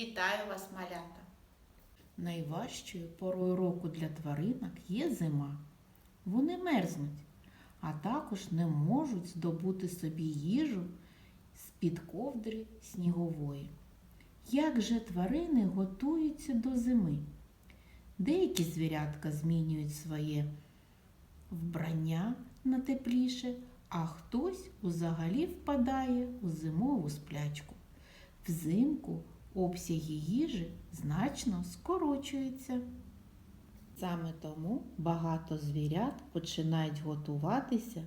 Вітаю вас, малята! Найважчою порою року для тваринок є зима. Вони мерзнуть, а також не можуть здобути собі їжу з-під ковдри снігової. Як же тварини готуються до зими? Деякі звірятка змінюють своє вбрання на тепліше, а хтось взагалі впадає у зимову сплячку. Взимку обсяги їжі значно скорочуються. Саме тому багато звірят починають готуватися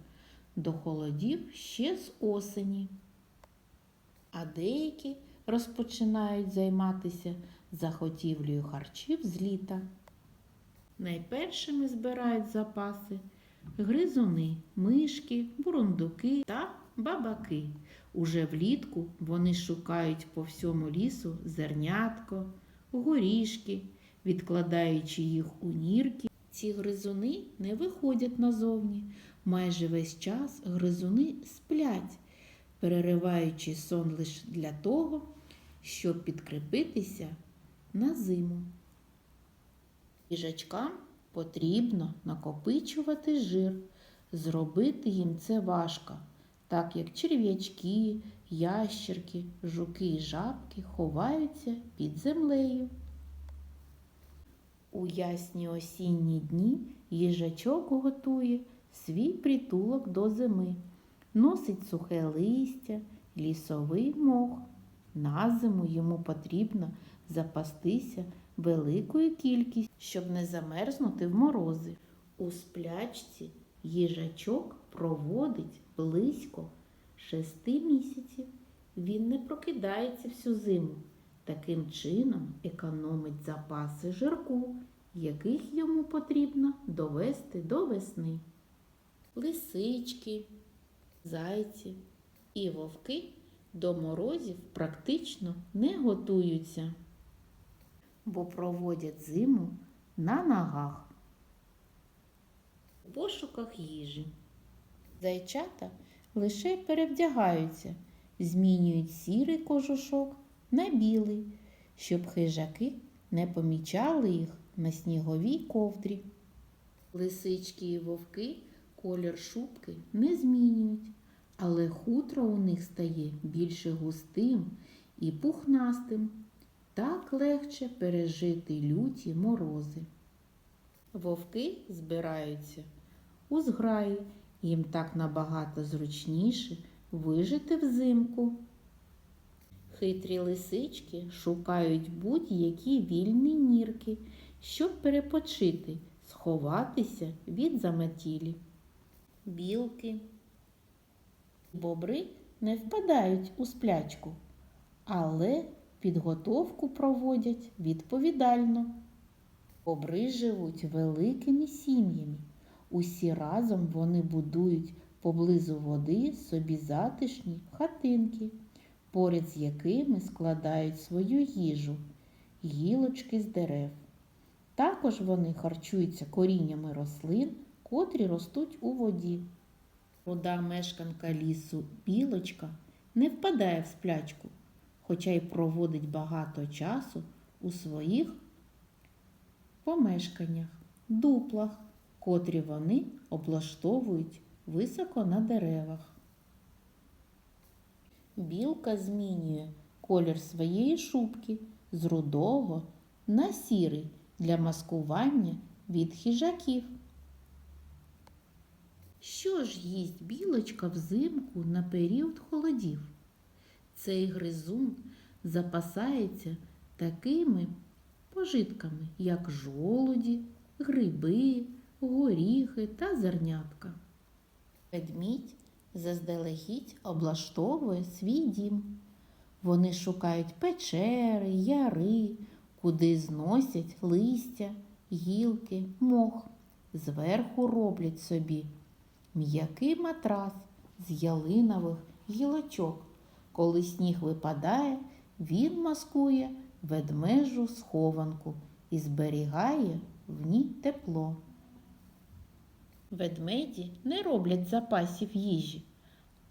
до холодів ще з осені, а деякі розпочинають займатися заготівлею харчів з літа. Найпершими збирають запаси гризуни, мишки, бурундуки та бабаки. Уже влітку вони шукають по всьому лісу зернятко, горішки, відкладаючи їх у нірки. Ці гризуни не виходять назовні. Майже весь час гризуни сплять, перериваючи сон лише для того, щоб підкріпитися на зиму. Їжачкам потрібно накопичувати жир. Зробити їм це важко, так як черв'ячки, ящерки, жуки і жабки ховаються під землею. У ясні осінні дні їжачок готує свій притулок до зими, носить сухе листя, лісовий мох. На зиму йому потрібно запастися великою кількістю, щоб не замерзнути в морози. У сплячці їжачок проводить близько шести місяців. Він не прокидається всю зиму. Таким чином економить запаси жирку, яких йому потрібно довести до весни. Лисички, зайці і вовки до морозів практично не готуються, бо проводять зиму на ногах у пошуках їжі. Зайчата лише перевдягаються, змінюють сірий кожушок на білий, щоб хижаки не помічали їх на сніговій ковдрі. Лисички і вовки колір шубки не змінюють, але хутро у них стає більше густим і пухнастим. Так легше пережити люті морози. Вовки збираються у зграї, їм так набагато зручніше вижити взимку. Хитрі лисички шукають будь-які вільні нірки, щоб перепочити, сховатися від заметілі. Білки. Бобри не впадають у сплячку, але підготовку проводять відповідально. Бобри живуть великими сім'ями. Усі разом вони будують поблизу води собі затишні хатинки, поряд з якими складають свою їжу, гілочки з дерев. Також вони харчуються коріннями рослин, котрі ростуть у воді. Руда мешканка лісу білочка не впадає в сплячку, хоча й проводить багато часу у своїх помешканнях, дуплах, котрі вони облаштовують високо на деревах. Білка змінює колір своєї шубки з рудого на сірий для маскування від хижаків. Що ж їсть білочка взимку на період холодів? Цей гризун запасається такими пожитками, як жолуді, гриби, горіхи та зернятка. Ведмідь заздалегідь облаштовує свій дім. Вони шукають печери, яри, куди зносять листя, гілки, мох. Зверху роблять собі м'який матрас з ялинових гілочок. Коли сніг випадає, він маскує ведмежу схованку і зберігає в ній тепло. Ведмеді не роблять запасів їжі,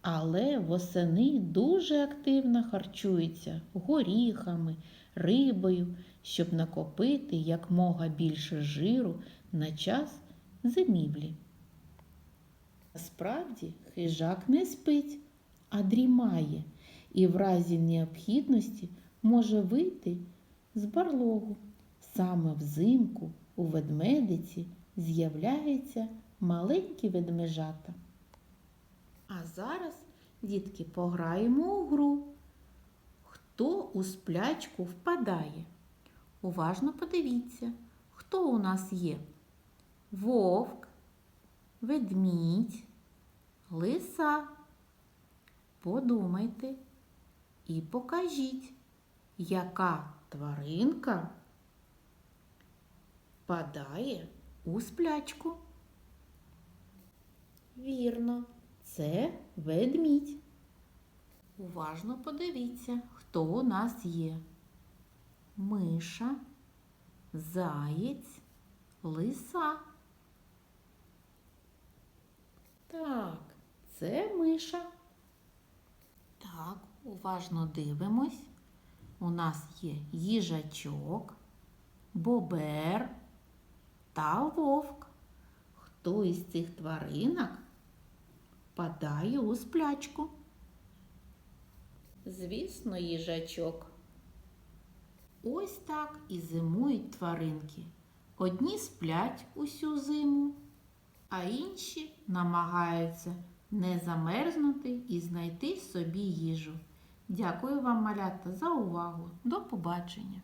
але восени дуже активно харчуються горіхами, рибою, щоб накопити якмога більше жиру на час зимівлі. Насправді хижак не спить, а дрімає і в разі необхідності може вийти з барлогу. Саме взимку у ведмедиці з'являються маленькі ведмежата. А зараз, дітки, пограємо у гру. Хто у сплячку впадає? Уважно подивіться, хто у нас є? Вовк, ведмідь, лиса. Подумайте і покажіть, яка тваринка впадає у сплячку. Вірно, це ведмідь. Уважно подивіться, хто у нас є. Миша, заєць, лиса. Так, це миша. Так, уважно дивимось. У нас є їжачок, бобер та вовк. Хто із цих тваринок падає у сплячку? Звісно, їжачок. Ось так і зимують тваринки. Одні сплять усю зиму, а інші намагаються не замерзнути і знайти собі їжу. Дякую вам, малята, за увагу. До побачення!